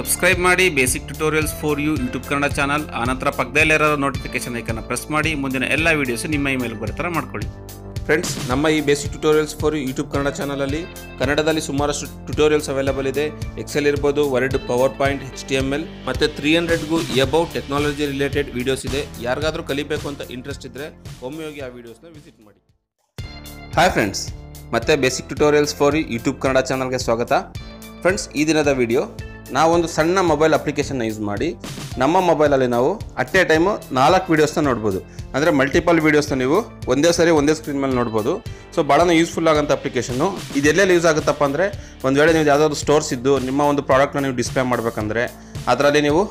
Subscribe ಮಾಡಿ basic tutorials for you YouTube Kannada channel. ಆನಂತರ ಪಕ್ಕದಲ್ಲಿರೋ ನೋಟಿಫಿಕೇಶನ್ ಐಕನ್ನ ಪ್ರೆಸ್ ಮಾಡಿ, ಮುಂದಿನ ಎಲ್ಲ ವೀಡಿಯೋಸು ನಿಮ್ಮ ಇಮೇಲ್ ಬರೋ ಥರ ಮಾಡ್ಕೊಳ್ಳಿ. ಫ್ರೆಂಡ್ಸ್ ನಮ್ಮ ಈ basic tutorials for YouTube Kannada ಚಾನಲಲ್ಲಿ ಕನ್ನಡದಲ್ಲಿ ಸುಮಾರಷ್ಟು ಟ್ಯುಟೋರಿಯಲ್ಸ್ ಅವೈಲಬಲ್ ಇದೆ. ಎಕ್ಸೆಲ್ ಇರ್ಬೋದು Word PowerPoint H T M L ಮತ್ತು ತ್ರೀ ಹಂಡ್ರೆಡ್ಗೂ ಎಬೌಟ್ ಟೆಕ್ನಾಲಜಿ ರಿಲೇಟೆಡ್ ವೀಡಿಯೋಸ್ ಇದೆ. ಯಾರಿಗಾದರೂ ಕಲಿಬೇಕು ಅಂತ ಇಂಟ್ರೆಸ್ಟ್ ಇದ್ದರೆ ಒಮ್ಮೆ ಹೋಗಿ ಆ ವೀಡಿಯೋಸ್ನ ವಿಸಿಟ್ ಮಾಡಿ. ಹಾಯ್ ಫ್ರೆಂಡ್ಸ್ ಮತ್ತೆ basic tutorials for YouTube Kannada ಚಾನಲ್ಗೆ ಸ್ವಾಗತ. ಫ್ರೆಂಡ್ಸ್ ಈ ದಿನದ ವಿಡಿಯೋ ನಾವೊಂದು ಸಣ್ಣ ಮೊಬೈಲ್ ಅಪ್ಲಿಕೇಶನ್ನ ಯೂಸ್ ಮಾಡಿ, ನಮ್ಮ ಮೊಬೈಲಲ್ಲಿ ನಾವು ಅಟ್ ಎ ಟೈಮು ನಾಲ್ಕು ವೀಡಿಯೋಸ್ನ ನೋಡ್ಬೋದು. ಅಂದರೆ ಮಲ್ಟಿಪಲ್ ವೀಡಿಯೋಸ್ನ ನೀವು ಒಂದೇ ಸರಿ ಒಂದೇ ಸ್ಕ್ರೀನ್ ಮೇಲೆ ನೋಡ್ಬೋದು. ಸೊ ಭಾಳನೇ ಯೂಸ್ಫುಲ್ ಆಗೋಂಥ ಅಪ್ಲಿಕೇಶನ್ನು ಇದು ಎಲ್ಲೆಲ್ಲಿ ಯೂಸ್ ಆಗುತ್ತಪ್ಪ ಅಂದರೆ, ಒಂದು ವೇಳೆ ನೀವು ಯಾವುದಾದ್ರು ಸ್ಟೋರ್ಸ್ ಇದ್ದು, ನಿಮ್ಮ ಒಂದು ಪ್ರಾಡಕ್ಟ್ನ ನೀವು ಡಿಸ್ಪ್ಲೇ ಮಾಡಬೇಕಂದ್ರೆ ಅದರಲ್ಲಿ ನೀವು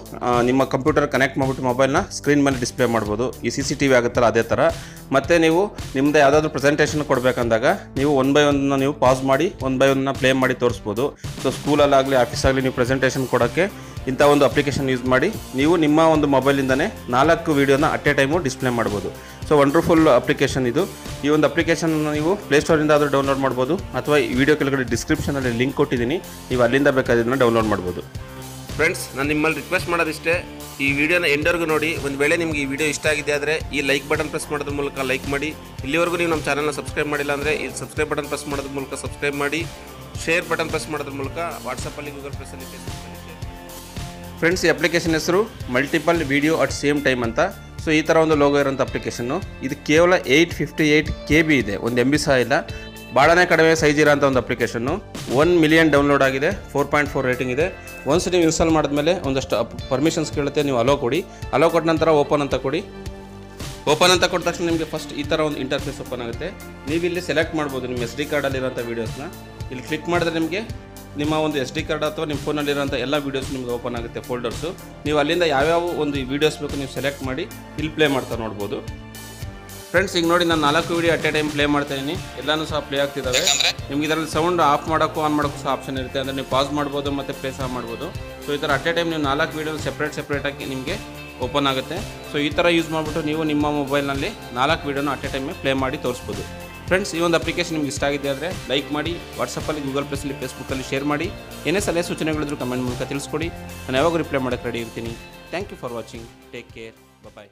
ನಿಮ್ಮ ಕಂಪ್ಯೂಟರ್ ಕನೆಕ್ಟ್ ಮಾಡಿಬಿಟ್ಟು ಮೊಬೈಲ್ನ ಸ್ಕ್ರೀನ್ ಮೇಲೆ ಡಿಸ್ಪ್ಲೇ ಮಾಡ್ಬೋದು. ಈ ಸಿ ಸಿ ಟಿ ವಿ ಆಗುತ್ತಲ್ಲ ಅದೇ ಥರ ಮತ್ತು ನೀವು ನಿಮ್ಮದು ಯಾವುದಾದ್ರೂ ಪ್ರೆಸೆಂಟೇಷನ್ ಕೊಡಬೇಕಂದಾಗ ನೀವು ಒನ್ ಬೈ ಒನ್ನ ನೀವು ಪಾಸ್ ಮಾಡಿ ಒನ್ ಬೈ ಒನ್ನ ಪ್ಲೇ ಮಾಡಿ ತೋರಿಸ್ಬೋದು. ಸೊ ಸ್ಕೂಲಲ್ಲಾಗಲಿ ಆಫೀಸಾಗಲಿ ನೀವು ಪ್ರೆಸೆಂಟೇಷನ್ ಕೊಡೋಕ್ಕೆ ಇಂಥ ಒಂದು ಅಪ್ಲಿಕೇಶನ್ ಯೂಸ್ ಮಾಡಿ ನೀವು ನಿಮ್ಮ ಒಂದು ಮೊಬೈಲಿಂದನೇ ನಾಲ್ಕು ವೀಡಿಯೋನ ಅಟ್ ಎ ಟೈಮು ಡಿಸ್ಪ್ಲೇ ಮಾಡ್ಬೋದು. ಸೊ ವಂಡರ್ಫುಲ್ ಅಪ್ಲಿಕೇಶನ್ ಇದು. ಈ ಒಂದು ಅಪ್ಲಿಕೇಶನ್ ನೀವು ಪ್ಲೇಸ್ಟೋರಿಂದ ಆದರೂ ಡೌನ್ಲೋಡ್ ಮಾಡ್ಬೋದು, ಅಥವಾ ಈ ವಿಡಿಯೋ ಕೆಳಗಡೆ ಡಿಸ್ಕ್ರಿಪ್ಷನಲ್ಲಿ ಲಿಂಕ್ ಕೊಟ್ಟಿದ್ದೀನಿ, ನೀವು ಅಲ್ಲಿಂದ ಬೇಕಾದ್ರೆ ಡೌನ್ಲೋಡ್ ಮಾಡ್ಬೋದು. ಫ್ರೆಂಡ್ಸ್ ನಾನು ನಿಮ್ಮಲ್ಲಿ ರಿಕ್ವೆಸ್ಟ್ ಮಾಡೋದಿಷ್ಟೇ, ಈ ವಿಡಿಯೋನ ಎಂಡರ್ಗೂ ನೋಡಿ, ಒಂದು ವೇಳೆ ನಿಮಗೆ ಈ ವಿಡಿಯೋ ಇಷ್ಟ ಆಗಿದೆ ಆದರೆ, ಈ ಲೈಕ್ ಬಟನ್ ಪ್ರೆಸ್ ಮಾಡೋದ್ರ ಮೂಲಕ ಲೈಕ್ ಮಾಡಿ. ಇಲ್ಲಿವರೆಗೂ ನೀವು ನಮ್ಮ ಚಾನಲ್ನ ಸಬ್ಸ್ಕ್ರೈಬ್ ಮಾಡಿಲ್ಲ ಅಂದರೆ, ಈ ಸಬ್ಸ್ಕ್ರೈಬ್ ಬಟನ್ ಪ್ರೆಸ್ ಮಾಡೋದ್ರ ಮೂಲಕ ಸಬ್ಸ್ಕ್ರೈಬ್ ಮಾಡಿ. ಶೇರ್ ಬಟನ್ ಪ್ರೆಸ್ ಮಾಡೋದ್ರ ಮೂಲಕ ವಾಟ್ಸಪ್ಪಲ್ಲಿ ಗೂಗಲ್ ಪ್ರೆಸ್ಸಲ್ಲಿ ಫೇಸ್ಬುಕ್ಕಲ್ಲಿ ಫ್ರೆಂಡ್ಸ್ ಈ ಅಪ್ಲಿಕೇಶನ್ ಹೆಸರು multiple video at same time ಅಂತ. ಸೊ ಈ ಥರ ಒಂದು ಲೋಗೋ ಇರೋಂಥ ಅಪ್ಲಿಕೇಶನ್ನು ಇದು ಕೇವಲ eight fifty eight K B ಇದೆ, ಒಂದು ಎಂ ಬಿ ಸಹ ಇಲ್ಲ. ಭಾಳನೇ ಕಡಿಮೆ ಸೈಜ್ ಇರೋಂಥ ಒಂದು ಅಪ್ಲಿಕೇಶನ್ನು ಒನ್ ಮಿಲಿಯನ್ ಡೌನ್ಲೋಡ್ ಆಗಿದೆ ಫೋರ್ ಪಾಯಿಂಟ್ ಫೋರ್ ರೇಟಿಂಗ್ ಇದೆ. ಒನ್ಸ್ ನೀವು ಇನ್ಸ್ಟಾಲ್ ಮಾಡಿದ್ಮೇಲೆ ಒಂದಷ್ಟು ಪರ್ಮಿಷನ್ಸ್ ಕೇಳುತ್ತೆ, ನೀವು ಅಲೋ ಕೊಡಿ. ಅಲೋ ಕೊಟ್ಟ ನಂತರ ಓಪನ್ ಅಂತ ಕೊಡಿ. ಓಪನ್ ಅಂತ ಕೊಟ್ಟ ತಕ್ಷಣ ನಿಮಗೆ ಫಸ್ಟ್ ಈ ಥರ ಒಂದು ಇಂಟರ್ಫೇಸ್ ಓಪನ್ ಆಗುತ್ತೆ. ನೀವು ಇಲ್ಲಿ ಸೆಲೆಕ್ಟ್ ಮಾಡ್ಬೋದು ನಿಮ್ಮ ಎಸ್ ಡಿ ಕಾರ್ಡಲ್ಲಿರೋಂಥ ವೀಡಿಯೋಸ್ನ ಇಲ್ಲಿ ಕ್ಲಿಕ್ ಮಾಡಿದ್ರೆ ನಿಮಗೆ ನಿಮ್ಮ ಒಂದು ಎಸ್ ಡಿ ಕಾರ್ಡ್ ಅಥವಾ ನಿಮ್ಮ ಫೋನಲ್ಲಿರೋಂಥ ಎಲ್ಲ ವೀಡಿಯೋಸ್ ನಿಮಗೆ ಓಪನ್ ಆಗುತ್ತೆ ಫೋಲ್ಡರ್ಸು ನೀವು ಅಲ್ಲಿಂದ ಯಾವ್ಯಾವ ಒಂದು ವೀಡಿಯೋಸ್ ಬೇಕು ನೀವು ಸೆಲೆಕ್ಟ್ ಮಾಡಿ, ಇಲ್ಲಿ ಪ್ಲೇ ಮಾಡ್ತಾ ನೋಡ್ಬೋದು. ಫ್ರೆಂಡ್ಸ್ ಈಗ ನೋಡಿ ನಾನು ನಾಲ್ಕು video at a time play ಮಾಡ್ತಾ ಇದ್ದೀನಿ ಎಲ್ಲನೂ ಸಹ ಪ್ಲೇ ಆಗ್ತಿದ್ದಾವೆ ನಿಮ್ಗೆ ಇದರಲ್ಲಿ ಸೌಂಡ್ ಆಫ್ ಮಾಡೋಕ್ಕೂ ಆನ್ ಮಾಡೋಕ್ಕೂ ಸಹ ಆಪ್ಷನ್ ಇರುತ್ತೆ. ಅಂದರೆ ನೀವು ಪಾಸ್ ಮಾಡ್ಬೋದು ಮತ್ತು ಪ್ಲೇ ಸಹ ಮಾಡ್ಬೋದು. ಸೊ ಈ ಥರ ಅಟ್ ಎ ಟೈಮ್ ನೀವು ನಾಲ್ಕು ವೀಡಿಯೋ ಸೆಪ್ರೇಟ್ ಸೆಪ್ರೇಟಾಗಿ ನಿಮಗೆ ಓಪನ್ ಆಗುತ್ತೆ. ಸೊ ಈ ಥರ ಯೂಸ್ ಮಾಡಿಬಿಟ್ಟು ನೀವು ನಿಮ್ಮ ಮೊಬೈಲ್ನಲ್ಲಿ ನಾಲ್ಕು ವೀಡಿಯೋನ ಅಟ್ ಎ ಟೈಮೇ ಪ್ಲೇ ಮಾಡಿ ತೋರಿಸ್ಬೋದು. ಫ್ರೆಂಡ್ಸ್ ಈ ಒಂದು ಅಪ್ಲಿಕೇಶನ್ ನಿಮ್ಗೆ ಇಷ್ಟ ಆಗಿದೆ ಆದರೆ ಲೈಕ್ ಮಾಡಿ ವಾಟ್ಸಪ್ಪಲ್ಲಿ ಗೂಗಲ್ ಪ್ಲೇಸಲ್ಲಿ ಫೇಸ್ಬುಕ್ಕಲ್ಲಿ ಶೇರ್ ಮಾಡಿ. ಏನೇ ಸಲಹೆ ಸೂಚನೆಗಳಿದ್ರು ಕಮೆಂಟ್ ಮೂಲಕ ತಿಳಿಸ್ಕೊಡಿ. ನಾನು ಯಾವಾಗ ರಿಪ್ಲೈ ಮಾಡೋಕ್ಕೆ ರೆಡಿ ಇರ್ತೀನಿ. Thank you for watching take care bye